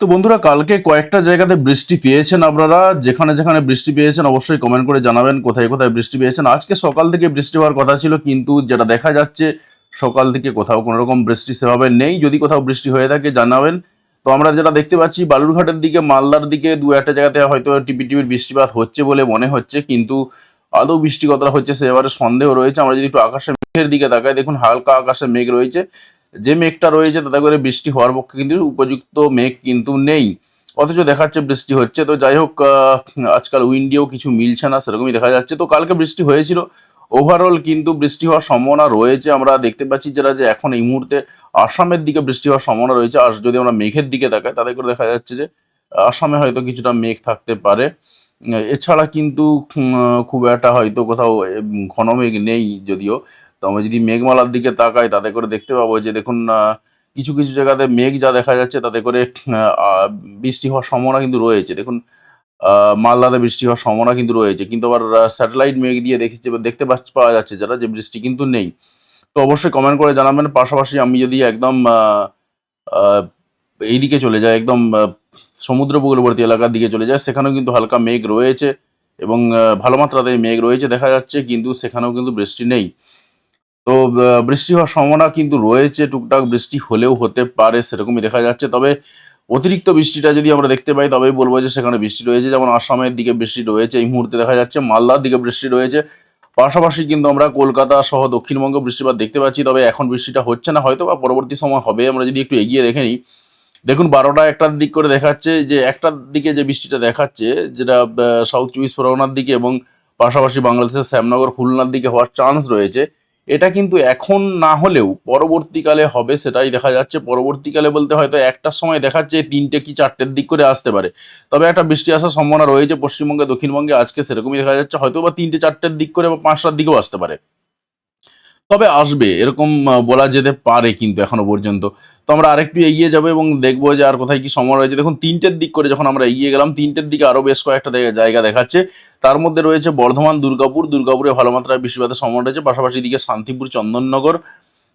তো বন্ধুরা, কালকে কয়েকটা জায়গাতে বৃষ্টি পেয়েছেন আপনারা। যেখানে যেখানে বৃষ্টি পেয়েছেন অবশ্যই কমেন্ট করে জানাবেন কোথায় কোথায় বৃষ্টি পেয়েছেন। আজকে সকাল থেকে বৃষ্টি হওয়ার কথা ছিল, কিন্তু যেটা দেখা যাচ্ছে, সকাল থেকে কোথাও কোনো রকম বৃষ্টি সেভাবে নেই। যদি কোথাও বৃষ্টি হয়ে থাকে, জানাবেন। তো আমরা যেটা দেখতে পাচ্ছি, বালুরঘাটের দিকে, মালদার দিকে দু একটা জায়গাতে হয়তো টিপি টিপির বৃষ্টিপাত হচ্ছে বলে মনে হচ্ছে, কিন্তু আদৌ বৃষ্টি কতটা হচ্ছে সে এবারে সন্দেহ রয়েছে। আমরা যদি একটু আকাশের মেঘের দিকে তাকাই, দেখুন হালকা আকাশে মেঘ রয়েছে। যে মেঘটা রয়েছে তাতে করে বৃষ্টি হওয়ার পক্ষে কিন্তু উপযুক্ত মেঘ কিন্তু নেই। অথচ দেখাচ্ছে বৃষ্টি হচ্ছে। তো যাই হোক আজকাল উইন্ডিও কিছু মিলছে না, সেরকমই দেখা যাচ্ছে। তো কালকে বৃষ্টি হয়েছিল। ওভারঅল কিন্তু বৃষ্টি হওয়ার সম্ভাবনা রয়েছে। আমরা দেখতে পাচ্ছি যারা যে এখন এই মুহূর্তে আসামের দিকে বৃষ্টি হওয়ার সম্ভাবনা রয়েছে। আর যদি আমরা মেঘের দিকে তাকাই তাদের করে দেখা যাচ্ছে যে আসামে হয়তো কিছুটা মেঘ থাকতে পারে। এছাড়া কিন্তু খুব একটা হয়তো কোথাও ঘন মেঘ নেই যদিও। তো আমরা যদি মেঘমালার দিকে তাকাই তাতে করে দেখতে পাবো যে দেখুন কিছু কিছু জায়গাতে মেঘ যা দেখা যাচ্ছে তাতে করে বৃষ্টি হওয়ার সম্ভাবনা কিন্তু রয়েছে। দেখুন মালদাতে বৃষ্টি হওয়ার সম্ভাবনা কিন্তু রয়েছে। কিন্তু আবার স্যাটেলাইট মেঘ দিয়ে দেখছি দেখতে পাওয়া যাচ্ছে যারা যে বৃষ্টি কিন্তু নেই। তো অবশ্যই কমেন্ট করে জানাবেন। পাশাপাশি আমি যদি একদম আহ, এইদিকে চলে যাই একদম সমুদ্র উপকূলবর্তী এলাকার দিকে চলে যায় সেখানেও কিন্তু হালকা মেঘ রয়েছে এবং ভালো মাত্রাতে মেঘ রয়েছে দেখা যাচ্ছে কিন্তু সেখানেও কিন্তু বৃষ্টি নেই। তো বৃষ্টি হওয়ার সম্ভাবনা কিন্তু রয়েছে, টুকটাক বৃষ্টি হলেও হতে পারে, সেরকমই দেখা যাচ্ছে। তবে অতিরিক্ত বৃষ্টিটা যদি আমরা দেখতে পাই, তবেই বলব যে সেখানে বৃষ্টি রয়েছে। যেমন আসামের দিকে বৃষ্টি রয়েছে, এই মুহূর্তে দেখা যাচ্ছে মালদার দিকে বৃষ্টি রয়েছে। পাশাপাশি কিন্তু আমরা কলকাতা সহ দক্ষিণবঙ্গে বৃষ্টিপাত দেখতে পাচ্ছি, তবে এখন বৃষ্টিটা হচ্ছে না। হয়তো বা পরবর্তী সময় হবে, আমরা যদি একটু এগিয়ে দেখে নিই। দেখুন, বারোটা একটার দিক করে দেখাচ্ছে যে একটার দিকে যে বৃষ্টিটা দেখাচ্ছে, যেটা সাউথ চব্বিশ পরগনার দিকে এবং পাশাপাশি বাংলাদেশের শ্যামনগর খুলনার দিকে হওয়ার চান্স রয়েছে। এটা কিন্তু এখন না হলেও পরবর্তীকালে হবে সেটাই দেখা যাচ্ছে। পরবর্তীকালে বলতে হয়তো একটার সময় দেখাচ্ছে তিনটে কি চারটের দিক করে আসতে পারে। তবে একটা বৃষ্টি আসার সম্ভাবনা রয়েছে পশ্চিমবঙ্গে, দক্ষিণবঙ্গে, আজকে সেরকমই দেখা যাচ্ছে। হয়তো বা তিনটে চারটের দিক করে বা পাঁচটার দিকেও আসতে পারে। তবে আসবে, এরকম বলা যেতে পারে কিন্তু এখনও পর্যন্ত। তো আমরা আরেকটু এগিয়ে যাব এবং দেখব যে আর কোথায় কি সময় রয়েছে। দেখুন, তিনটের দিক করে যখন আমরা এগিয়ে গেলাম, তিনটের দিকে আরও বেশ কয়েকটা জায়গা- দেখাচ্ছে। তার মধ্যে রয়েছে বর্ধমান, দুর্গাপুর। দুর্গাপুরে ভালো মাত্রায় বৃষ্টিপাতের সম্ভাবনা রয়েছে। পাশাপাশি দিকে শান্তিপুর, চন্দননগর।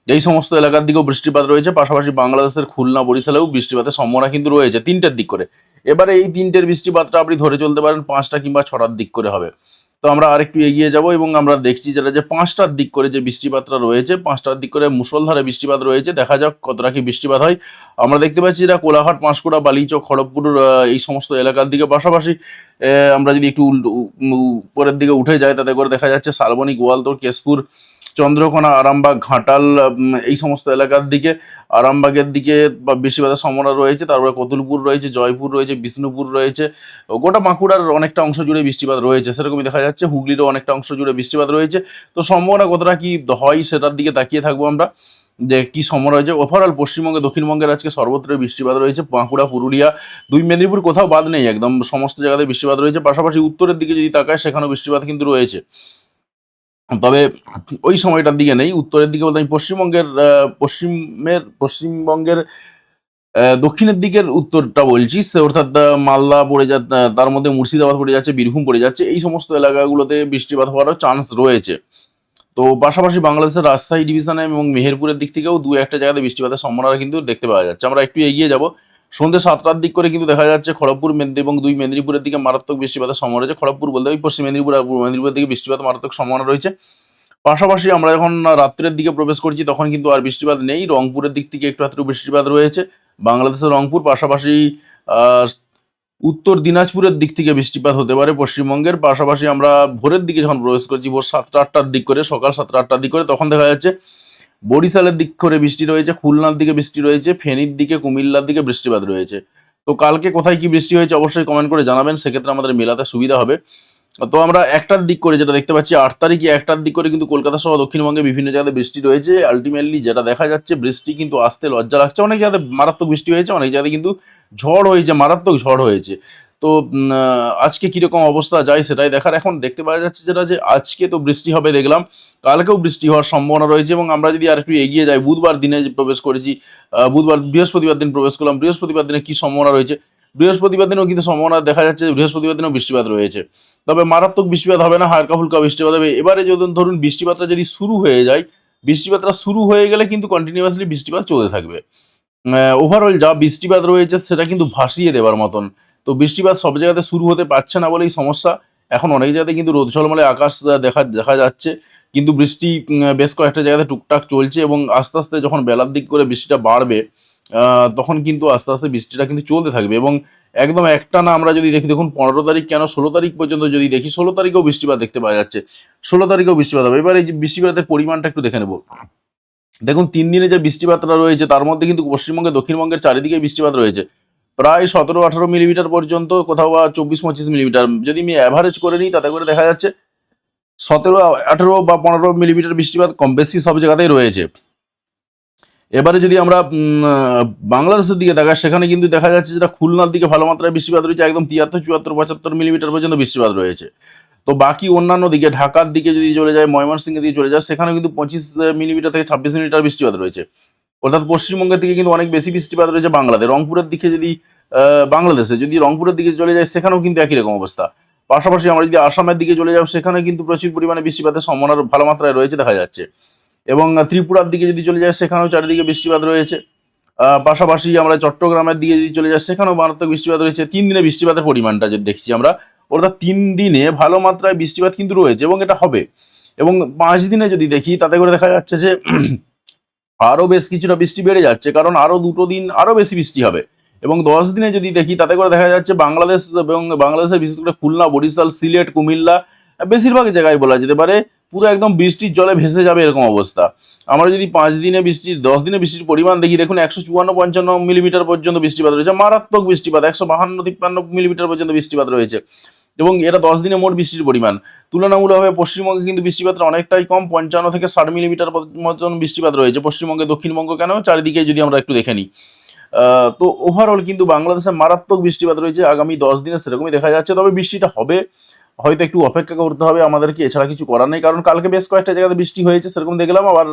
এই সমস্ত এলাকার দিকেও বৃষ্টিপাত রয়েছে। পাশাপাশি বাংলাদেশের খুলনা, বরিশালেও বৃষ্টিপাতের সম্ভাবনা কিন্তু রয়েছে তিনটের দিক করে। এবারে এই তিনটের বৃষ্টিপাতটা আপনি ধরে চলতে পারেন পাঁচটা কিংবা ছটার দিক করে হবে। তো আমরা আরেকটু এগিয়ে যাব এবং আমরা দেখছি যেটা যে পাঁচটার দিক করে যে বৃষ্টিপাতটা রয়েছে, পাঁচটার দিক করে মুসলধারে বৃষ্টিপাত রয়েছে, দেখা যাক কতটা কি বৃষ্টিপাত হয়। আমরা দেখতে পাচ্ছি যেটা কোলাঘাট, পাঁশকুড়া, বালিচক, খড়গপুর এই সমস্ত এলাকার দিকে পাশাপাশি আমরা যদি একটু উপরের দিকে উঠে যাই, তাতে করে দেখা যাচ্ছে শালবনী, গোয়ালতোর, কেশপুর চন্দ্রকোনা, আরামবাগ, ঘাটাল এই সমস্ত এলাকার দিকে, আরামবাগের দিকে বা বৃষ্টিপাতের সমরা রয়েছে, তারপরে কতুলপুর রয়েছে, জয়পুর রয়েছে, বিষ্ণুপুর রয়েছে, গোটা বাঁকুড়ার অনেকটা অংশ জুড়ে বৃষ্টিপাত রয়েছে, সেরকমই দেখা যাচ্ছে, হুগলিরও অনেকটা অংশ জুড়ে বৃষ্টিপাত রয়েছে, তো সম্ভাবনা কতটা কি হয় সেটার দিকে তাকিয়ে থাকব আমরা, যে কি সম্ভাবনা রয়েছে ওভারঅল পশ্চিমবঙ্গে, দক্ষিণবঙ্গের আজকে সর্বত্র বৃষ্টিপাত রয়েছে, বাঁকুড়া, পুরুলিয়া, দুই মেদিনীপুর কোথাও বাদ নেই, একদম সমস্ত জায়গাতে বৃষ্টিপাত রয়েছে, পাশাপাশি উত্তরের দিকে যদি তাকায়, সেখানেও বৃষ্টিপাত কিন্তু রয়েছে তবে ওই সময়টার দিকে নেই। উত্তরের দিকে বলতে আমি পশ্চিমবঙ্গের পশ্চিমের, পশ্চিমবঙ্গের দক্ষিণের দিকের উত্তরটা বলছি। অর্থাৎ মালদা পড়ে যা তার মধ্যে মুর্শিদাবাদ পড়ে যাচ্ছে, বীরভূম পড়ে যাচ্ছে। এই সমস্ত এলাকাগুলোতে বৃষ্টিপাত হওয়ারও চান্স রয়েছে। তো পাশাপাশি বাংলাদেশের রাজশাহী ডিভিশনে এবং মেহেরপুরের দিক থেকেও দু একটা জায়গাতে বৃষ্টিপাতের সম্ভাবনা কিন্তু দেখতে পাওয়া যাচ্ছে। আমরা একটু এগিয়ে যাব। সন্ধ্যে সাতটার দিক করে কিন্তু দেখা যাচ্ছে খড়গপুর, মেদিনী এবং দুই মেদিনীপুরের দিকে মারাত্মক বৃষ্টিপাতের সম্ভাবনা রয়েছে। খড়গপুর বলতে ওই পশ্চিম মেদিনীপুর আর পূর্ব মেদিনীপুরের দিকে বৃষ্টিপাত মারাত্মক সম্ভাবনা রয়েছে। পাশাপাশি আমরা যখন রাত্রের দিকে প্রবেশ করছি তখন কিন্তু আর বৃষ্টিপাত নেই। রংপুরের দিক থেকে একটু একটু বৃষ্টিপাত রয়েছে। বাংলাদেশের রংপুর, পাশাপাশি উত্তর দিনাজপুরের দিক থেকে বৃষ্টিপাত হতে পারে পশ্চিমবঙ্গের। পাশাপাশি আমরা ভোরের দিকে যখন প্রবেশ করছি, ভোর সাতটা আটটার দিক করে, সকাল সাতটা আটটার দিক করে, তখন দেখা যাচ্ছে বরিশালের দিক করে বৃষ্টি রয়েছে, খুলনার দিকে বৃষ্টি রয়েছে, ফেনীর দিকে, কুমিল্লার দিকে বৃষ্টিপাত রয়েছে। তো কালকে কোথায় কি বৃষ্টি হয়েছে অবশ্যই কমেন্ট করে জানাবেন, সেক্ষেত্রে আমাদের মেলাতে সুবিধা হবে। তো আমরা একটার দিক করে যেটা দেখতে পাচ্ছি, আট তারিখে একটার দিক করে কিন্তু কলকাতা সহ দক্ষিণবঙ্গে বিভিন্ন জায়গাতে বৃষ্টি রয়েছে। আলটিমেটলি যেটা দেখা যাচ্ছে, বৃষ্টি কিন্তু আসতে লজ্জা লাগছে। অনেক জায়গাতে মারাত্মক বৃষ্টি হয়েছে, অনেক জায়গাতে কিন্তু ঝড় হয়েছে, মারাত্মক ঝড় হয়েছে। তো আজকে কীরকম অবস্থা যায় সেটাই দেখার। এখন দেখতে পাওয়া যাচ্ছে যেটা যে আজকে তো বৃষ্টি হবে দেখলাম, কালকেও বৃষ্টি হওয়ার সম্ভাবনা রয়েছে এবং আমরা যদি আর একটু এগিয়ে যাই, বুধবার দিনে যে প্রবেশ করেছি বুধবার, বৃহস্পতিবার দিন প্রবেশ করলাম, বৃহস্পতিবার দিনে কি সম্ভাবনা রয়েছে? বৃহস্পতিবার দিনেও কিন্তু সম্ভাবনা দেখা যাচ্ছে, বৃহস্পতিবার দিনেও বৃষ্টিপাত রয়েছে। তবে মারাত্মক বৃষ্টিপাত হবে না, হালকা ফুলকা বৃষ্টিপাত হবে। এবারে যদি ধরুন বৃষ্টিপাতটা যদি শুরু হয়ে যায়, বৃষ্টিপাতটা শুরু হয়ে গেলে কিন্তু কন্টিনিউয়াসলি বৃষ্টিপাত চলতে থাকবে। ওভারঅল যা বৃষ্টিপাত রয়েছে সেটা কিন্তু ভাসিয়ে দেওয়ার মতন। তো বৃষ্টিপাত সব জায়গাতে শুরু হতে পারছে না বলেই সমস্যা। এখন অনেক জায়গাতে কিন্তু রোদ ঝলমলে আকাশ দেখা দেখা যাচ্ছে। কিন্তু বৃষ্টি বেশ কয়েকটা জায়গাতে টুকটাক চলছে এবং আস্তে আস্তে যখন বেলার দিক করে বৃষ্টিটা বাড়বে তখন কিন্তু আস্তে আস্তে বৃষ্টিটা কিন্তু চলতে থাকবে এবং একদম একটা না আমরা যদি দেখি, দেখুন পনেরো তারিখ কেন, ষোলো তারিখ পর্যন্ত যদি দেখি, ষোলো তারিখেও বৃষ্টিপাত দেখতে পাওয়া যাচ্ছে। ষোলো তারিখেও বৃষ্টিপাত হবে। এবার এই বৃষ্টিপাতের পরিমাণটা একটু দেখে নেব। দেখুন, তিন দিনে যে বৃষ্টিপাতটা রয়েছে, তার মধ্যে কিন্তু পশ্চিমবঙ্গে দক্ষিণবঙ্গের চারিদিকে বৃষ্টিপাত রয়েছে। প্রায় সতেরো আঠারো মিলিমিটার পর্যন্ত, কোথাও বা চব্বিশ পঁচিশ মিলিমিটার। যদি আমি অ্যাভারেজ করে নিই, তাতে করে দেখা যাচ্ছে সতেরো, আঠারো বা পনেরো মিলিমিটার বৃষ্টিপাত কম বেশি সব জায়গাতেই রয়েছে। এবারে যদি আমরা বাংলাদেশের দিকে দেখাই, সেখানে কিন্তু দেখা যাচ্ছে যেটা খুলনার দিকে ভালো মাত্রায় বৃষ্টিপাত রয়েছে, একদম তিয়াত্তর, চুয়াত্তর, পঁচাত্তর মিলিমিটার পর্যন্ত বৃষ্টিপাত রয়েছে। তো বাকি অন্যান্য দিকে, ঢাকার দিকে যদি চলে যায়, ময়মনসিংহের দিকে চলে যায় সেখানে কিন্তু পঁচিশ মিলিমিটার থেকে ছাব্বিশ মিলিমিটার বৃষ্টিপাত রয়েছে। অর্থাৎ পশ্চিমবঙ্গের দিকে কিন্তু অনেক বেশি বৃষ্টিপাত রয়েছে বাংলাদেশ রংপুরের দিকে যদি বাংলাদেশে যদি রংপুরের দিকে চলে যায়, সেখানেও কিন্তু একই রকম অবস্থা। পাশাপাশি আমরা যদি আসামের দিকে চলে যাই সেখানে কিন্তু প্রচুর পরিমাণে বৃষ্টিপাতের সম্ভাবনা ভালো মাত্রায় রয়েছে দেখা যাচ্ছে। এবং ত্রিপুরার দিকে যদি চলে যায়, সেখানেও চারিদিকে বৃষ্টিপাত রয়েছে। পাশাপাশি আমরা চট্টগ্রামের দিকে যদি চলে যাই, সেখানেও মারাত্মক বৃষ্টিপাত রয়েছে। তিন দিনে বৃষ্টিপাতের পরিমাণটা যদি দেখছি আমরা, অর্থাৎ তিন দিনে ভালো মাত্রায় বৃষ্টিপাত কিন্তু রয়েছে এবং এটা হবে। এবং পাঁচ দিনে যদি দেখি, তাতে করে দেখা যাচ্ছে যে আরও বেশ কিছুটা বৃষ্টি বেড়ে যাচ্ছে, কারণ আরও দুটো দিন আরও বেশি বৃষ্টি হবে। এবং দশ দিনে যদি দেখি, তাতে করে দেখা যাচ্ছে বাংলাদেশ এবং বাংলাদেশের বিশেষ করে খুলনা, বরিশাল, সিলেট, কুমিল্লা, বেশিরভাগ জায়গায় বলা যেতে পারে পুরো একদম বৃষ্টির জলে ভেসে যাবে এরকম অবস্থা। আমরা যদি পাঁচ দিনে বৃষ্টির দশ দিনে বৃষ্টির পরিমাণ দেখি, দেখুন একশো চুয়ান্ন, পঞ্চান্ন মিলিমিটার পর্যন্ত বৃষ্টিপাত রয়েছে। মারাত্মক বৃষ্টিপাত, একশো বাহান্ন, তিপ্পান্ন মিলিমিটার পর্যন্ত বৃষ্টিপাত রয়েছে। এবং এটা দশ দিনে মোট বৃষ্টির পরিমাণ। তুলনামূলকভাবে পশ্চিমবঙ্গে কিন্তু বৃষ্টিপাতটা অনেকটাই কম, পঞ্চান্ন থেকে ষাট মিলিমিটার মতন বৃষ্টিপাত রয়েছে। পশ্চিমবঙ্গে, দক্ষিণবঙ্গ কেন? চারিদিকে যদি আমরা একটু দেখে নিই। তো ওভারঅল কিন্তু বাংলাদেশে মারাত্মক বৃষ্টিপাত রয়েছে। আগামী দশ দিনে সেরকমই দেখা যাচ্ছে। তবে বৃষ্টিটা হবে। হয়তো একটু অপেক্ষা করতে হবে আমাদেরকে এছাড়া কিছু করার নেই। কারণ কালকে বেশ কয়েকটা জায়গাতে বৃষ্টি হয়েছে, সেরকম দেখলাম, আবার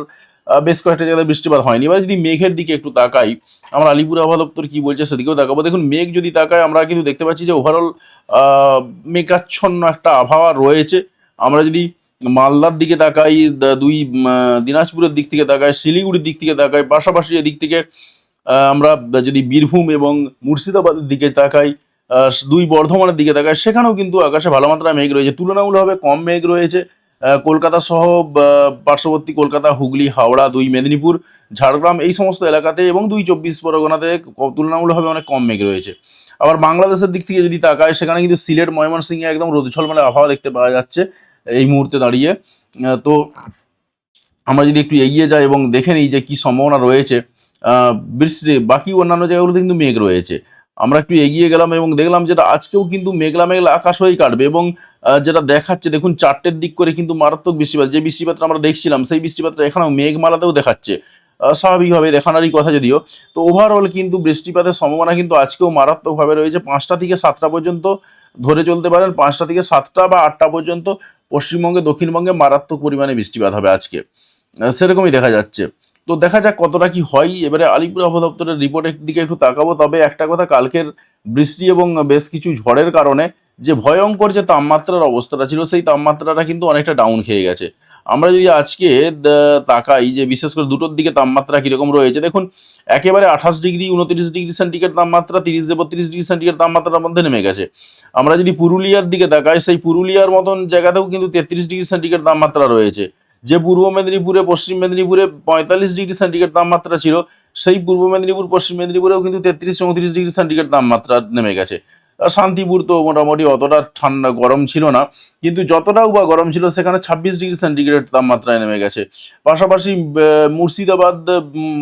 বেশ কয়েকটা জায়গায় বৃষ্টিপাত হয়নি। এবার যদি মেঘের দিকে একটু তাকাই, আমরা আলিপুর আবহাওয়া দপ্তর কি বলছে সেদিকেও তাকাবো। দেখুন, মেঘ যদি তাকাই আমরা কিন্তু দেখতে পাচ্ছি যে ওভারঅল মেঘাচ্ছন্ন একটা আবহাওয়া রয়েছে। আমরা যদি মালদার দিকে তাকাই দুই দিনাজপুরের দিক থেকে তাকাই, শিলিগুড়ির দিক থেকে তাকাই, পাশাপাশি এদিক থেকে আমরা যদি বীরভূম এবং মুর্শিদাবাদের দিকে তাকাই দুই বর্ধমানের দিকে তাকাই সেখানেও কিন্তু আকাশে ভালো মাত্রায় মেঘ রয়েছে। তুলনামূলকভাবে কম মেঘ রয়েছে কলকাতা সহ পার্শ্ববর্তী কলকাতা, হুগলি, হাওড়া, দুই মেদিনীপুর, ঝাড়গ্রাম এই সমস্ত এলাকাতে এবং দুই চব্বিশ পরগনাতে তুলনামূলকভাবে অনেক কম মেঘ রয়েছে। আবার বাংলাদেশের দিক থেকে যদি তাকায়, সেখানে কিন্তু সিলেট, ময়মনসিংহে একদম রোদ ঝলমলে আবহাওয়া দেখতে পাওয়া যাচ্ছে এই মুহূর্তে দাঁড়িয়ে। তো আমরা যদি একটু এগিয়ে যাই এবং দেখে নিই যে কি সম্ভাবনা রয়েছে বৃষ্টি, বাকি অন্যান্য জায়গাগুলোতে কিন্তু মেঘ রয়েছে। আমরা একটু এগিয়ে গেলাম এবং দেখলাম যেটা আজকেও কিন্তু মেঘলা মেঘলা আকাশ হয়েই কাটবে এবং যেটা দেখাচ্ছে, দেখুন চারটের দিক করে কিন্তু মারাত্মক বৃষ্টিপাত, যে বৃষ্টিপাতটা আমরা দেখছিলাম সেই বৃষ্টিপাতটা এখানেও মেঘমালাতেও দেখাচ্ছে। স্বাভাবিকভাবে দেখানারই কথা যদিও। তো ওভারঅল কিন্তু বৃষ্টিপাতের সম্ভাবনা কিন্তু আজকেও মারাত্মকভাবে রয়েছে। পাঁচটা থেকে সাতটা পর্যন্ত ধরে চলতে পারেন, পাঁচটা থেকে সাতটা বা আটটা পর্যন্ত পশ্চিমবঙ্গে, দক্ষিণবঙ্গে মারাত্মক পরিমাণে বৃষ্টিপাত হবে আজকে। সেরকমই দেখা যাচ্ছে। তো দেখা যাক কতটা কি হয়। এবারে আলিপুর আবহাওয়া রিপোর্টের দিকে একটু তাকাবো, তবে একটা কথা, কালকের বৃষ্টি এবং বেশ কিছু ঝড়ের কারণে যে ভয়ঙ্কর যে তাপমাত্রার অবস্থাটা ছিল, সেই তাপমাত্রাটা কিন্তু অনেকটা ডাউন খেয়ে গেছে। আমরা যদি আজকে তাকাই যে বিশেষ করে দুটোর দিকে তাপমাত্রা কীরকম রয়েছে, দেখুন, একেবারে আঠাশ ডিগ্রি, উনত্রিশ ডিগ্রি সেন্টিগ্রেড তাপমাত্রা, তিরিশ থেকে বত্রিশ ডিগ্রি সেন্টিগ্রেড তাপমাত্রার মধ্যে নেমে গেছে। আমরা যদি পুরুলিয়ার দিকে তাকাই, সেই পুরুলিয়ার মতন জায়গাতেও কিন্তু তেত্রিশ ডিগ্রি সেন্টিগ্রেড তাপমাত্রা রয়েছে। যে পূর্ব মেদিনীপুরে, পশ্চিম মেদিনীপুরে পঁয়তাল্লিশ ডিগ্রি সেন্টিগ্রেড তাপমাত্রা ছিল, সেই পূর্ব মেদিনীপুর, পশ্চিম মেদিনীপুরেও কিন্তু তেত্রিশ, চৌত্রিশ ডিগ্রি সেন্টিগ্রেড তাপমাত্রা নেমে গেছে। শান্তিপুর তো মোটামুটি অতটা ঠান্ডা গরম ছিল না, কিন্তু যতটাও বা গরম ছিল, সেখানে ছাব্বিশ ডিগ্রি সেন্টিগ্রেড তাপমাত্রায় নেমে গেছে। পাশাপাশি মুর্শিদাবাদ,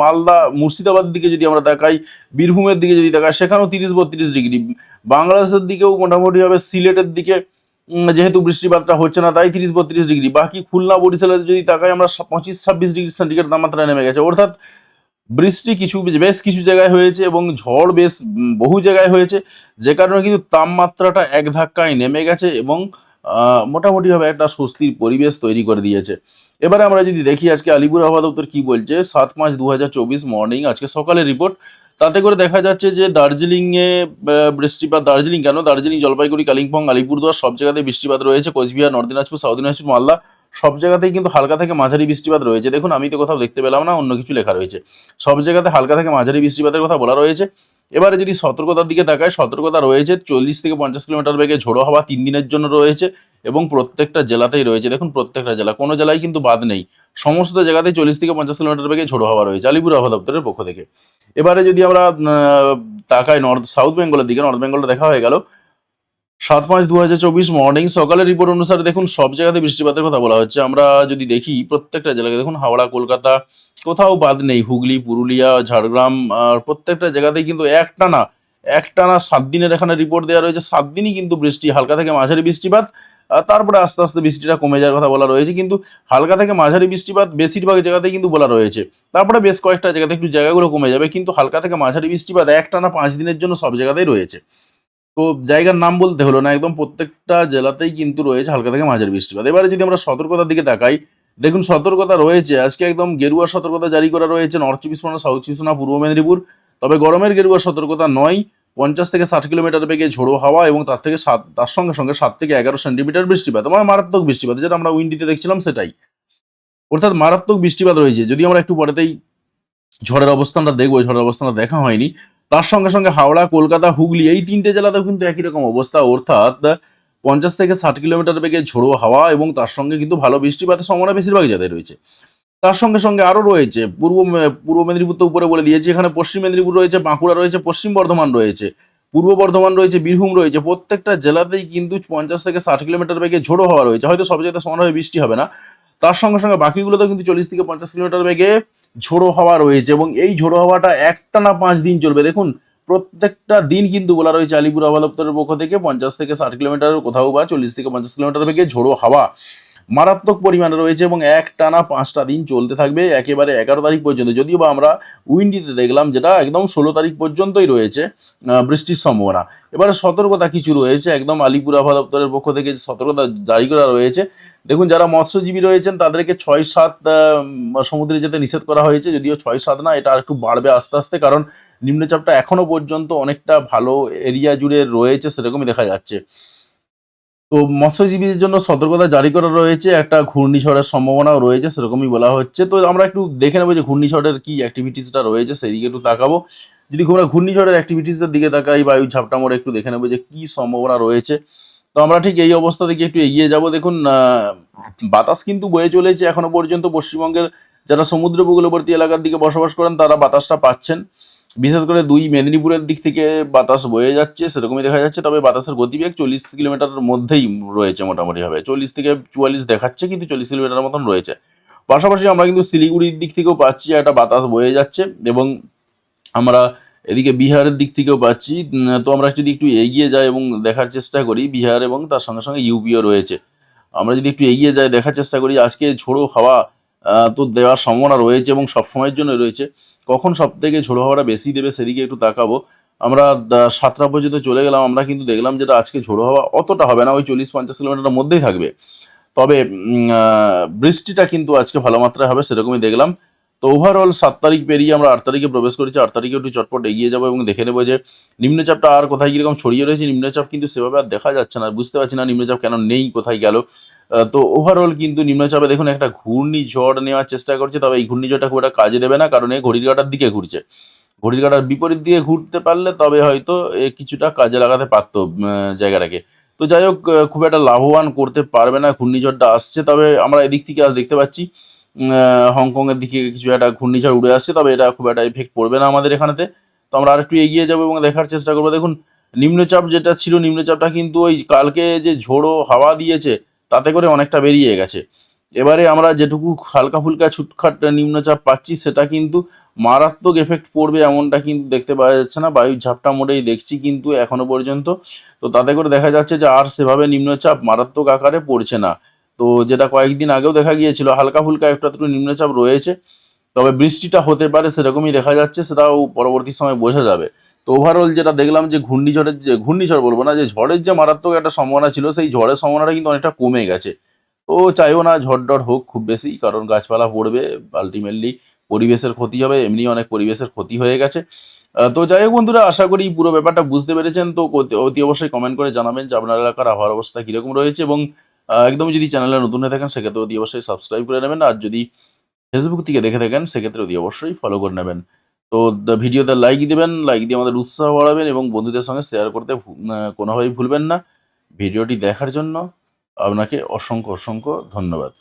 মালদা মুর্শিদাবাদ দিকে যদি আমরা তাকাই, বীরভূমের দিকে যদি তাকাই, সেখানেও তিরিশ, বত্রিশ ডিগ্রি। বাংলাদেশের দিকেও মোটামুটি হবে সিলেটের দিকে যেহেতু বৃষ্টিপাতটা হচ্ছে না, তাই তিরিশ বত্রিশ ডিগ্রি। বাকি খুলনা, বরিশালে যদি তাকাই, আমরা পঁচিশ ছাব্বিশ ডিগ্রি সেন্টিগ্রেড তাপমাত্রা নেমে গেছে। অর্থাৎ বৃষ্টি কিছু, বেশ কিছু জায়গায় হয়েছে এবং ঝড় বেশ বহু জায়গায় হয়েছে। যে কারণে কিন্তু তাপমাত্রাটা এক ধাক্কায় নেমে গেছে এবং মোটামুটিভাবে একটা স্বস্তির পরিবেশ তৈরি করে দিয়েছে। এবারে আমরা যদি দেখি আজকে আলিপুর আবহাওয়া দপ্তর কি বলছে, সাত পাঁচ দু মর্নিং, আজকে সকালের রিপোর্ট। তাতে করে দেখা যাচ্ছে যে দার্জিলিংয়ে বৃষ্টিপাত, দার্জিলিং কেন? দার্জিলিং, জলপাইগুড়ি, কালিম্পং, আলিপুরদুয়ার সব জায়গাতে বৃষ্টিপাত রয়েছে। কোচবিহার, নর্থ দিনাজপুর, সাউথ দিনাজপুর, মালদা সব জায়গাতেই কিন্তু হালকা থেকে মাঝারি বৃষ্টিপাত রয়েছে। দেখুন, আমি তো কোথাও দেখতে পেলাম না, অন্য কিছু লেখা রয়েছে। সব জায়গাতে হালকা থেকে মাঝারি বৃষ্টিপাতের কথা বলা রয়েছে। এবারে যদি সতর্কতার দিকে তাকায়, সতর্কতা রয়েছে, চল্লিশ থেকে পঞ্চাশ কিলোমিটার বেগে ঝোড়ো হাওয়া তিন দিনের জন্য রয়েছে এবং প্রত্যেকটা জেলাতেই রয়েছে। দেখুন, প্রত্যেকটা জেলা, কোনো জেলায় কিন্তু বাদ নেই। সমস্ত জায়গাতেই চল্লিশ থেকে পঞ্চাশ কিলোমিটার বেগে ঝোড়ো হাওয়া রয়েছে আলিপুর আবহাওয়া দপ্তরের পক্ষ থেকে। এবারে যদি আমরা তাকাই নর্থ, সাউথ বেঙ্গলের দিকে, নর্থ বেঙ্গলটা দেখা হয়ে গেল। সাত পাঁচ দু হাজার চব্বিশ মর্নিং সকালের রিপোর্ট অনুসারে দেখুন, সব জায়গাতে বৃষ্টিপাতের কথা বলা হচ্ছে। আমরা যদি দেখি, প্রত্যেকটা জেলাকে দেখুন, হাওড়া, কলকাতা, কোথাও বাদ নেই। হুগলি, পুরুলিয়া, ঝাড়গ্রাম, আর প্রত্যেকটা জায়গাতেই কিন্তু একটানা একটানা সাত দিনের এখানে রিপোর্ট দেওয়া রয়েছে। সাত দিনই কিন্তু বৃষ্টি, হালকা থেকে মাঝারি বৃষ্টিপাত তারপরে আস্তে আস্তে বৃষ্টিটা কমে যাওয়ার কথা বলা রয়েছে। কিন্তু হালকা থেকে মাঝারি বৃষ্টিপাত বেশিরভাগ জায়গাতেই কিন্তু বলা রয়েছে। তারপরে বেশ কয়েকটা জায়গাতে একটু জায়গাগুলো কমে যাবে, কিন্তু হালকা থেকে মাঝারি বৃষ্টিপাত একটানা পাঁচ দিনের জন্য সব জায়গাতেই রয়েছে। তো জায়গার নাম বলতে হলো না, একদম প্রত্যেকটা জেলাতেই কিন্তু রয়েছে হালকা থেকে মাঝারি বৃষ্টিপাত। এবারে যদি আমরা সতর্কতার দিকে তাকাই, দেখুন সতর্কতা রয়েছে, আজকে একদম গেরুয়া সতর্কতা জারি করা রয়েছে নর্থ চব্বিশ পরগনা সাউথ চব্বিশ পরগনা পূর্ব মেদিনীপুর। তবে গরমের গেরুয়া সতর্কতা নয়, পঞ্চাশ থেকে ষাট কিলোমিটার বেগে ঝোড়ো হাওয়া এবং তার থেকে সাত, তার সঙ্গে সঙ্গে সাত থেকে এগারো সেন্টিমিটার বৃষ্টিপাত। মানে মারাত্মক বৃষ্টিপাত, যেটা আমরা উইন্ডিতে দেখছিলাম সেটাই। অর্থাৎ মারাত্মক বৃষ্টিপাত রয়েছে। যদি আমরা একটু পরেতেই ঝড়ের অবস্থানটা দেখব, ঝড়ের অবস্থানটা দেখা হয়নি তার সঙ্গে সঙ্গে হাওড়া, কলকাতা, হুগলি এই তিনটে জেলাতেও কিন্তু একই রকম অবস্থা। অর্থাৎ পঞ্চাশ থেকে ষাট কিলোমিটার বেগে ঝোড়ো হাওয়া এবং তার সঙ্গে কিন্তু ভালো বৃষ্টিপাতের সম্ভাবনা বেশিরভাগ জায়গায় রয়েছে। তার সঙ্গে সঙ্গে আরও রয়েছে, পূর্ব পূর্ব মেদিনীপুর তো উপরে বলে দিয়েছি, এখানে পশ্চিম মেদিনীপুর রয়েছে, বাঁকুড়া রয়েছে, পশ্চিম বর্ধমান রয়েছে, পূর্ব বর্ধমান রয়েছে, বীরভূম রয়েছে, প্রত্যেকটা জেলাতেই কিন্তু পঞ্চাশ থেকে ষাট কিলোমিটার বেগে ঝোড়ো হাওয়া রয়েছে। হয়তো সব জায়গায় সমানভাবে বৃষ্টি হবে না তার সঙ্গে সঙ্গে বাকিগুলোতেও কিন্তু চল্লিশ থেকে পঞ্চাশ কিলোমিটার বেগে ঝোড়ো হাওয়া রয়েছে এবং এই ঝোড়ো হাওয়াটা একটানা পাঁচ দিন চলবে। দেখুন, প্রত্যেকটা দিন কিন্তু বলা রয়েছে আলিপুর আবহাওয়া দপ্তরের পক্ষ থেকে পঞ্চাশ থেকে ষাট কিলোমিটার কোথাও বা চল্লিশ থেকে পঞ্চাশ কিলোমিটার বেগে ঝোড়ো হাওয়া মারাত্মক পরিমাণে রয়েছে এবং এক টানা পাঁচটা দিন চলতে থাকবে একেবারে এগারো তারিখ পর্যন্ত। যদিও বা আমরা উইন্ডিতে দেখলাম যেটা একদম ষোলো তারিখ পর্যন্তই রয়েছে বৃষ্টির সম্ভাবনা। এবারে সতর্কতা কিছু রয়েছে, একদম আলিপুর আবহাওয়া দপ্তরের পক্ষ থেকে সতর্কতা জারি করা রয়েছে দেখুন, যারা মৎস্যজীবী রয়েছেন, তাদেরকে ছয় সাত সমুদ্রে যেতে নিষেধ করা হয়েছে, যদিও ছয় সাত না, এটা আর একটু বাড়বে আস্তে আস্তে, কারণ নিম্নচাপটা এখনও পর্যন্ত অনেকটা ভালো এরিয়া জুড়ে রয়েছে, সেরকমই দেখা যাচ্ছে। তো মৎস্যজীবীদের জন্য সতর্কতা জারি করা রয়েছে, একটা ঘূর্ণিঝড়ের সম্ভাবনাও রয়েছে, সেরকমই বলা হচ্ছে। তো আমরা একটু দেখে নেব যে ঘূর্ণিঝড়ের কি অ্যাক্টিভিটিসটা রয়েছে সেই দিকে একটু তাকাবো। যদি ঘূর্ণিঝড়ের অ্যাক্টিভিটিসের দিকে তাকাই বায়ু ঝাপটা মোড়ে একটু দেখে নেব যে কি সম্ভাবনা রয়েছে। আমরা ঠিক এই অবস্থা থেকে একটু এগিয়ে যাব। দেখুন বাতাস কিন্তু বয়ে চলেছে এখনও পর্যন্ত। পশ্চিমবঙ্গের যারা সমুদ্র উপকূলবর্তী এলাকার দিকে বসবাস করেন, তারা বাতাসটা পাচ্ছেন। বিশেষ করে দুই মেদিনীপুরের দিক থেকে বাতাস বয়ে যাচ্ছে, সেরকমই দেখা যাচ্ছে। তবে বাতাসের গতিবেগ চল্লিশ কিলোমিটারের মধ্যেই রয়েছে মোটামুটিভাবে। চল্লিশ থেকে চুয়াল্লিশ দেখাচ্ছে, কিন্তু চল্লিশ কিলোমিটার মতন রয়েছে। পাশাপাশি আমরা কিন্তু শিলিগুড়ির দিক থেকেও পাচ্ছি, একটা বাতাস বয়ে যাচ্ছে। এবং আমরা এদিকে বিহারের দিক থেকেও পাচ্ছি। তো আমরা যদি একটু এগিয়ে যাই এবং দেখার চেষ্টা করি, বিহার এবং তার সঙ্গে সঙ্গে ইউপিও রয়েছে। আমরা যদি একটু এগিয়ে যাই, দেখার চেষ্টা করি, আজকে ঝোড়ো হাওয়া তো দেওয়ার সম্ভাবনা রয়েছে এবং সব সময়ের জন্য রয়েছে। কখন সব থেকে ঝোড়ো হাওয়াটা বেশি দেবে সেদিকে একটু তাকাবো। আমরা সাতটা পর্যন্ত চলে গেলাম, আমরা কিন্তু দেখলাম যেটা আজকে ঝোড়ো হাওয়া অতটা হবে না, ওই চল্লিশ পঞ্চাশ কিলোমিটারের মধ্যেই থাকবে। তবে বৃষ্টিটা কিন্তু আজকে ভালো মাত্রায় হবে সেরকমই দেখলাম। তো ওভারঅল সাত তারিখ পেরিয়ে আমরা আট তারিখে প্রবেশ করেছি, আট তারিখে একটু চটপট এগিয়ে যাব এবং দেখে নেব যে নিম্নচাপটা আর কোথায় কীরকম ছড়িয়ে রয়েছে। নিম্নচাপ কিন্তু সেভাবে আর দেখা যাচ্ছে না, বুঝতে পারছি না নিম্নচাপ কেন নেই, কোথায় গেল। তো ওভারঅল কিন্তু নিম্নচাপে দেখুন একটা ঘূর্ণিঝড় নেওয়ার চেষ্টা করছে, তবে এই ঘূর্ণিঝড়টা খুব একটা কাজে দেবে না, কারণ এই ঘড়ির কাটার দিকে ঘুরছে। ঘড়ির কাটার বিপরীত দিকে ঘুরতে পারলে তবে হয়তো এ কিছুটা কাজে লাগাতে পারতো জায়গাটাকে। তো যাই হোক খুব একটা লাভবান করতে পারবে না, ঘূর্ণিঝড়টা আসছে, তবে আমরা এদিক থেকে আজ দেখতে পাচ্ছি হংকংয়ের দিকে কিছু একটা ঘূর্ণিঝড় উড়ে আসছে, তবে এটা খুব একটা এফেক্ট পড়বে না আমাদের এখানেতে। তো আমরা আরেকটু এগিয়ে যাব এবং দেখার চেষ্টা করব। দেখুন, নিম্নচাপ যেটা ছিল, নিম্নচাপটা কিন্তু ওই কালকে যে ঝোড়ো হাওয়া দিয়েছে, তাতে করে অনেকটা বেরিয়ে গেছে। এবারে আমরা যেটুকু হালকা ফুলকা ছুটখাট নিম্নচাপ পাচ্ছি, সেটা কিন্তু মারাত্মক এফেক্ট পড়বে এমনটা কিন্তু দেখতে পাওয়া যাচ্ছে না। বায়ুর ঝাপটা মোটেই দেখছি কিন্তু এখনও পর্যন্ত। তো তাতে করে দেখা যাচ্ছে যে আর সেভাবে নিম্নচাপ মারাত্মক আকারে পড়ছে না। তো যেটা কয়েকদিন আগেও দেখা গিয়েছিল হালকা ফুলকা একটু একটু নিম্নচাপ রয়েছে, তবে বৃষ্টিটা হতে পারে সেরকমই দেখা যাচ্ছে, সেটাও পরবর্তী সময় বোঝা যাবে। তো ওভারঅল যেটা দেখলাম যে ঘূর্ণিঝড়ের যে, ঘূর্ণিঝড় বলব না, যে ঝড়ের যে মারাত্মক একটা সম্ভাবনা ছিল, সেই ঝড়ের সম্ভাবনাটা কিন্তু অনেকটা কমে গেছে। তো চাইও না ঝড় ডর হোক খুব বেশি, কারণ গাছপালা পড়বে আলটিমেটলি পরিবেশের ক্ষতি হবে, এমনি অনেক পরিবেশের ক্ষতি হয়ে গেছে। তো যাই হোক বন্ধুরা, আশা করি পুরো ব্যাপারটা বুঝতে পেরেছেন। তো অতি- অবশ্যই কমেন্ট করে জানাবেন যে আপনার এলাকার আবহাওয়ার অবস্থা কীরকম রয়েছে এবং আহ, একদম যদি চ্যানেলে নতুন হয়ে থাকেন সেক্ষেত্রে অতি অবশ্যই সাবস্ক্রাইব করে নেবেন আর যদি ফেসবুক থেকে দেখে থাকেন সেক্ষেত্রে অতি অবশ্যই ফলো করে নেবেন। তো ভিডিওতে লাইক দেবেন লাইক দিয়ে আমাদের উৎসাহ বাড়াবেন এবং বন্ধুদের সঙ্গে শেয়ার করতে কোনোভাবেই ভুলবেন না। ভিডিওটি দেখার জন্য আপনাকে অসংখ্য অসংখ্য ধন্যবাদ।